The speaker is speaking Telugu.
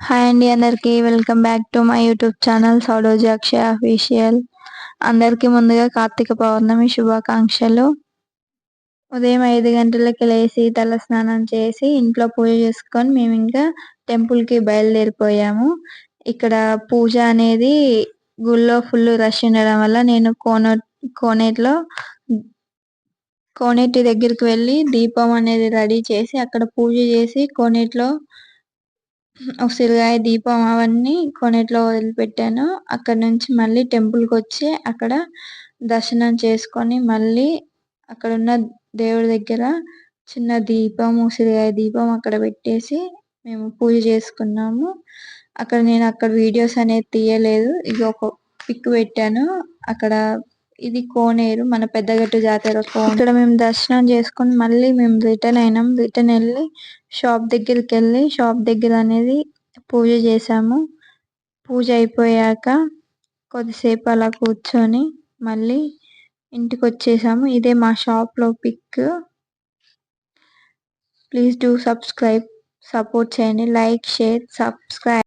హాయ్ అండి అందరికి. Welcome back to my YouTube channel సౌడోజి Akshaya official అందరికీ ముందుగా కార్తీక పౌర్ణమి శుభాకాంక్షలు. ఉదయం ఐదు గంటలకి లేచి తల స్నానం చేసి ఇంట్లో పూజ చేసుకొని మేము ఇంకా టెంపుల్కి బయలుదేరిపోయాము. ఇక్కడ పూజ అనేది గుళ్ళో ఫుల్ రష్ ఉండడం వల్ల నేను కోన కోనేట్లో కోనేటి దగ్గరికి వెళ్ళి దీపం అనేది రెడీ చేసి అక్కడ పూజ చేసి కోనేట్లో ఉసిరికాయ దీపం అవన్నీ కొనేట్లో వదిలిపెట్టాను. అక్కడ నుంచి మళ్ళీ టెంపుల్కి వచ్చి అక్కడ దర్శనం చేసుకొని మళ్ళీ అక్కడ ఉన్న దేవుడి దగ్గర చిన్న దీపం ఉసిరికాయ దీపం అక్కడ పెట్టేసి మేము పూజ చేసుకున్నాము. అక్కడ నేను అక్కడ వీడియోస్ అనేది తీయలేదు. ఇది ఒక పిక్ పెట్టాను. అక్కడ ఇది కోనేరు మన పెద్దగట్టు జాతర ఇక్కడ మేము దర్శనం చేసుకుని మళ్ళీ మేము రిటర్న్ అయినాం. రిటర్న్ వెళ్ళి షాప్ దగ్గరికి వెళ్ళి షాప్ దగ్గర అనేది పూజ చేసాము పూజ అయిపోయాక కొద్దిసేపు అలా కూర్చొని మళ్ళీ ఇంటికి వచ్చేసాము. ఇదే మా షాప్లో pick please do subscribe support చేయండి. Like share subscribe